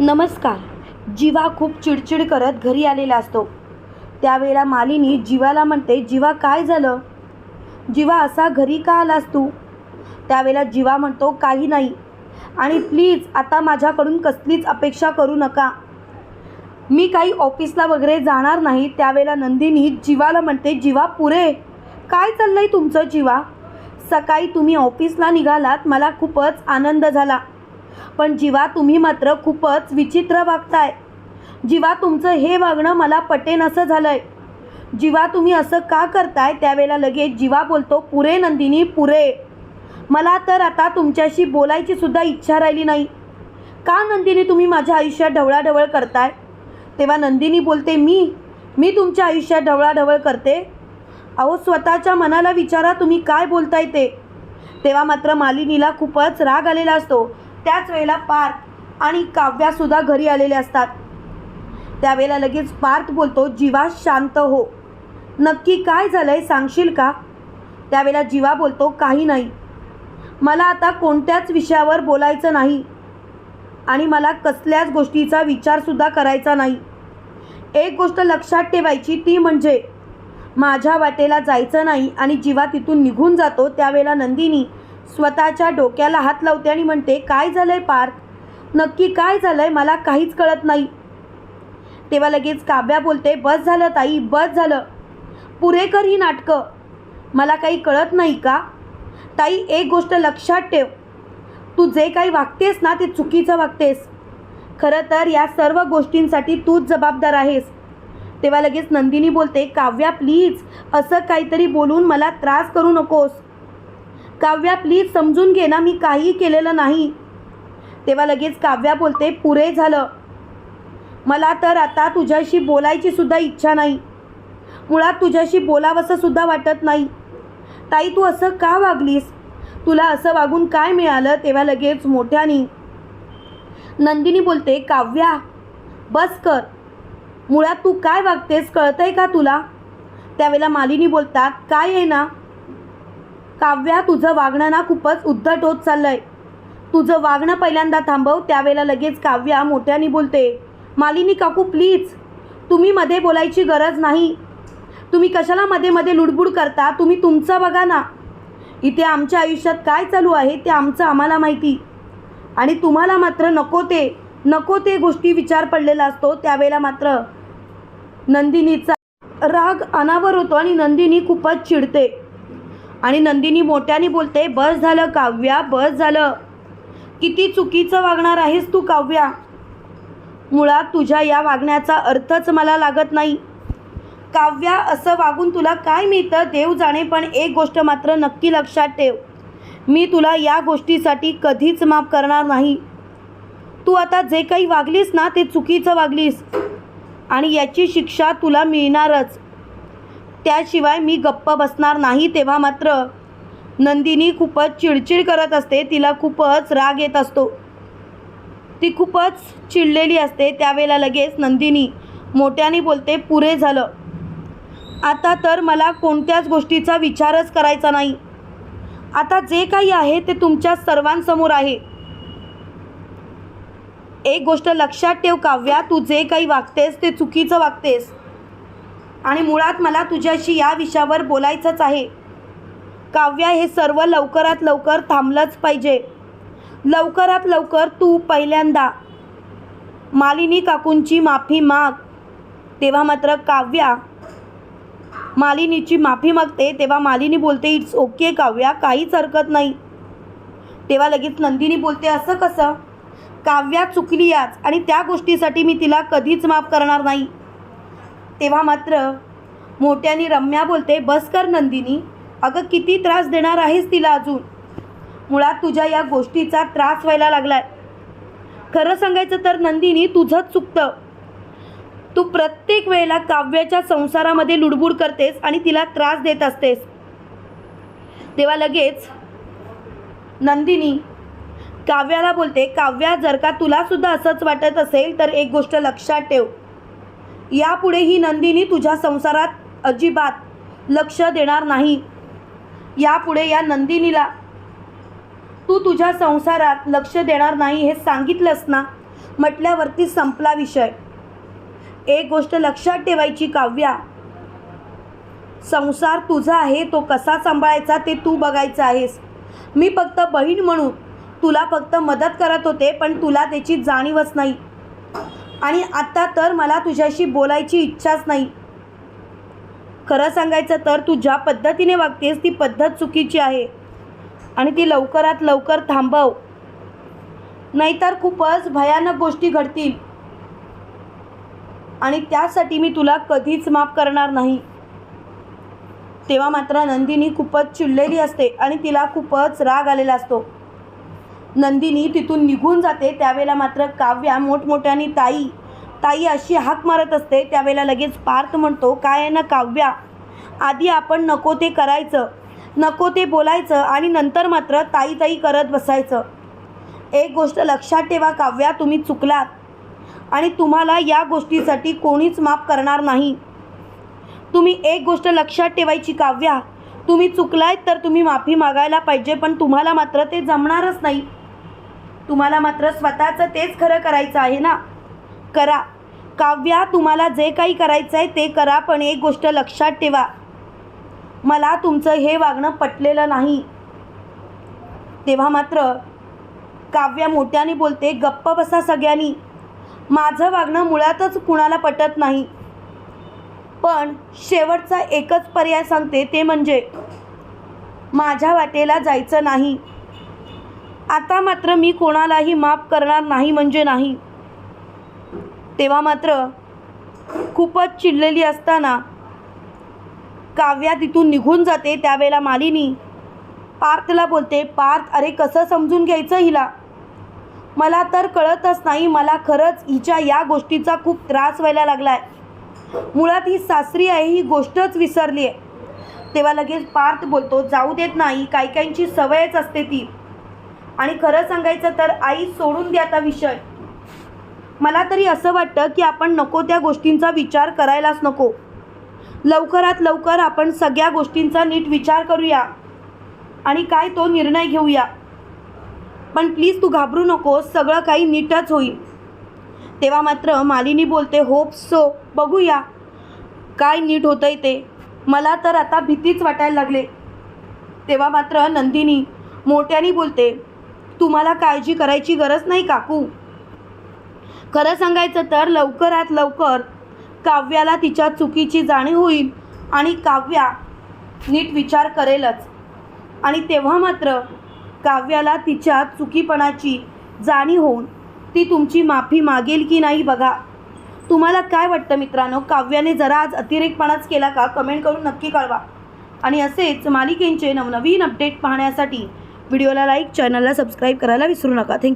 नमस्कार. जीवा खूप चिडचिड करत घरी आलेला असतो. त्यावेळेला मालिनी जीवाला म्हणते जीवा काय झालं? जीवा असा घरी का आलास तू? त्यावेळेला जीवा म्हणतो काही नाही. आणि प्लीज आता माझ्याकडून कसलीच अपेक्षा करू नका. मी काही ऑफिसला वगैरे जाणार नाही. त्यावेळेला नंदिनी जीवाला म्हणते जीवा पुरे. काय चाललं आहे तुमचं जीवा? सकाळी तुम्ही ऑफिसला निघालात मला खूपच आनंद झाला. पण जीवा तुम्ही मात्र खूपच विचित्र वागताय. जीवा तुमचं हे वागणं मला पटेन असं झालंय. जीवा तुम्ही असं का करताय त्यावेळेला लगेच जीवा बोलतो पुरे नंदिनी पुरे. मला तर आता तुमच्याशी बोलायची सुद्धा इच्छा राहिली नाही. का नंदिनी तुम्ही माझ्या आयुष्यात ढवळाढवळ करताय? तेव्हा नंदिनी बोलते मी मी तुमच्या आयुष्यात ढवळाढवळ करते. अहो स्वतःच्या मनाला विचारा तुम्ही काय बोलताय ते. तेव्हा मात्र मालिनीला खूपच राग आलेला असतो. त्याच वेळेला पार्थ आणि काव्यासुद्धा घरी आलेले असतात. त्यावेळेला लगेच पार्थ बोलतो जीवा शांत हो. नक्की काय झालंय सांगशील का? त्यावेळेला जीवा बोलतो काही नाही. मला आता कोणत्याच विषयावर बोलायचं नाही आणि मला कसल्याच गोष्टीचा विचारसुद्धा करायचा नाही. एक गोष्ट लक्षात ठेवायची ती म्हणजे माझ्या वाटेला जायचं नाही आणि जीवा तिथून निघून जातो त्यावेळेला नंदिनी स्वतःच्या डोक्याला हात लावते आणि म्हणते काय झालंय पार्थ? नक्की काय झालंय? मला काहीच कळत नाही. तेव्हा लगेच काव्या बोलते बस झालं ताई बस झालं. पुरे कर ही नाटकं. मला काही कळत नाही का? ताई एक गोष्ट लक्षात ठेव. तू जे काही वागतेस ना ते चुकीचं वागतेस. खरं तर या सर्व गोष्टींसाठी तूच जबाबदार आहेस. तेव्हा लगेच नंदिनी बोलते काव्या प्लीज असं काहीतरी बोलून मला त्रास करू नकोस. काव्या प्लीज समजून घे ना मी काही केलेलं नाही. तेव्हा लगेच काव्या बोलते पुरे झालं. मला तर आता तुझ्याशी बोलायची सुद्धा इच्छा नाही. मुळात तुझ्याशी बोलावंसं सुद्धा वाटत नाही. ताई तू असं का वागलीस? तुला असं वागून काय मिळालं? तेव्हा लगेच मोठ्यानी नंदिनी बोलते काव्या बस कर. मुळात तू काय वागतेस कळतंय का तुला? त्यावेळेला मालिनी बोलतात काय आहे ना काव्या तुझं वागणं ना खूपच उद्धट होत चाललंय. तुझं वागणं पहिल्यांदा थांबव त्यावेळेला लगेच काव्या मोठ्याने बोलते मालिनी काकू प्लीज तुम्ही मध्ये बोलायची गरज नाही. तुम्ही कशाला मध्ये मध्ये लुडबुड करता? तुम्ही तुमचं बघा ना. इथे आमच्या आयुष्यात काय चालू आहे ते आमचं आम्हाला माहिती. आणि तुम्हाला मात्र नको ते नको ते गोष्टी विचार पडलेला असतो त्यावेळेला मात्र नंदिनीचा राग अनावर होतो आणि नंदिनी खूपच चिडते. आणि नंदिनी मोठ्याने बोलते बस झालं काव्या बस झालं. किती चुकीचं वागणार आहेस तू काव्या? मुळात तुझ्या या वागण्याचा अर्थच मला लागत नाही. काव्या असं वागून तुला काय मिळतं देव जाणे पण एक गोष्ट मात्र नक्की लक्षात ठेव. मी तुला या गोष्टीसाठी कधीच माफ करणार नाही. तू आता जे काही वागलीस ना ते चुकीचं वागलीस. आणि याची शिक्षा तुला मिळणारच. त्याशिवाय मी गप्प बसणार नाही तेव्हा मात्र नंदिनी खूपच चिडचिड करत असते. तिला खूपच राग येत असतो. ती खूपच चिडलेली असते. त्यावेळेला लगेच नंदिनी मोठ्याने बोलते पुरे झालं. आता तर मला कोणत्याच गोष्टीचा विचारच करायचा नाही. आता जे काही आहे ते तुमच्या सर्वांसमोर आहे. एक गोष्ट लक्षात ठेव काव्या तू जे काही वागतेस ते चुकीचं वागतेस. आणि मुळात मला तुझ्याशी या विषयावर बोलायचंच आहे. काव्या हे सर्व लवकरात लवकर थांबलंच पाहिजे. लवकरात लवकर तू पहिल्यांदा मालिनी काकूंची माफी माग. तेव्हा मात्र काव्या मालिनीची माफी मागते तेव्हा मालिनी बोलते इट्स ओके काव्या काहीच हरकत नाही. तेव्हा लगेच नंदिनी बोलते असं कसं? काव्या चुकली आज आणि त्या गोष्टीसाठी मी तिला कधीच माफ करणार नाही. तेव्हा मात्र मोठ्याने रम्या बोलते बस कर नंदिनी अगं किती त्रास देणार आहेस तिला अजून? मुळात तुझ्या या गोष्टीचा त्रास व्हायला लागलाय. खरं सांगायचं तर नंदिनी तुझंच चुकतं. तू प्रत्येक वेळेला काव्याच्या संसारामध्ये लुडबुड करतेस आणि तिला त्रास देत असतेस. तेव्हा लगेच नंदिनी काव्याला बोलते काव्या जर का तुलासुद्धा असंच वाटत असेल तर एक गोष्ट लक्षात ठेव. यापुढे ही नंदिनी तुझ्या संसारात अजिबात लक्ष देणार नाही. यापुढे या नंदिनीला तू तुझ्या संसारात लक्ष देणार नाही हे सांगितलंस ना? म्हटल्यावरती संपला विषय. एक गोष्ट लक्षात ठेवायची काव्या. संसार तुझा आहे तो कसा सांभाळायचा ते तू बघायचं आहेस. मी फक्त बहीण म्हणून तुला फक्त मदत करत होते पण तुला त्याची जाणीवच नाही. आणि आत्ता तर मला तुझ्याशी बोलायची इच्छाच नाही. खरं सांगायचं तर तू ज्या पद्धतीने वागतेस ती पद्धत चुकीची आहे. आणि ती लवकरात लवकर थांबव. नाहीतर खूपच भयानक गोष्टी घडतील. आणि त्यासाठी मी तुला कधीच माफ करणार नाही. तेव्हा मात्र नंदिनी खूपच चिडलेली असते आणि तिला खूपच राग आलेला असतो. नंदिनी तिथून निघून जाते त्यावेळेला मात्र काव्या मोठमोठ्याने ताई ताई अशी हाक मारत असते त्यावेळेला लगेच पार्थ म्हणतो काय आहे ना काव्या? आधी आपण नको ते करायचं नको ते बोलायचं आणि नंतर मात्र ताई ताई करत बसायचं. एक गोष्ट लक्षात ठेवा काव्या तुम्ही चुकलात आणि तुम्हाला या गोष्टीसाठी कोणीच माफ करणार नाही. तुम्ही एक गोष्ट लक्षात ठेवायची काव्या तुम्ही चुकलायत तर तुम्ही माफी मागायला पाहिजे पण तुम्हाला मात्र ते जमणारच नाही. तुम्हाला मात्र स्वतःचं तेच खरं करायचं आहे ना? करा. काव्या तुम्हाला जे काही करायचं आहे ते करा पण एक गोष्ट लक्षात ठेवा. मला तुमचं हे वागणं पटलेलं नाही. तेव्हा मात्र काव्या मोठ्याने बोलते गप्प बसा सगळ्यांनी. माझं वागणं मुळातच कुणाला पटत नाही. पण शेवटचा एकच पर्याय सांगते ते म्हणजे माझ्या वाटेला जायचं नाही. आता मात्र मी कोणालाही माफ करणार नाही म्हणजे नाही. तेव्हा मात्र खूपच चिडलेली असताना काव्या तिथून निघून जाते त्यावेळेला मालिनी पार्थला बोलते पार्थ अरे कसं समजून घ्यायचं हिला? मला तर कळतच नाही मला खरंच हिच्या या गोष्टीचा खूप त्रास व्हायला लागला आहे मुळात ही सासरी आहे ही गोष्टच विसरली आहे. तेव्हा लगेच पार्थ बोलतो जाऊ देत नाही काही काहींची सवयच असते ती. आणि खरं सांगायचं तर आई सोडून द्या आता विषय. मला तरी असं वाटतं की आपण नको त्या गोष्टींचा विचार करायलाच नको. लवकरात लवकर आपण सगळ्या गोष्टींचा नीट विचार करूया आणि काय तो निर्णय घेऊया. पण प्लीज तू घाबरू नको सगळं काही नीटच होईल. तेव्हा मात्र मालिनी बोलते होप सो बघूया. काय नीट होतंय ते. मला तर आता भीतीच वाटायला लागले. तेव्हा मात्र नंदिनी मोठ्यानी बोलते तुम्हाला काळजी करायची गरज नाही काकू. खरं सांगायचं तर लवकरात लवकर काव्याला तिच्या चुकीची जाणीव होईल आणि काव्या नीट विचार करेलच. आणि तेव्हा मात्र काव्याला तिच्या चुकीपणाची जाणीव होऊन ती तुमची माफी मागेल की नाही बघा. तुम्हाला काय वाटतं मित्रांनो? काव्याने जरा आज अतिरेकपणाच केला का? कमेंट करून नक्की कळवा. आणि असेच मालिकेंचे नवनवीन अपडेट पाहण्यासाठी व्हिडिओला लाईक चॅनलला सबस्क्राईब करायला विसरू नका. थँक्यू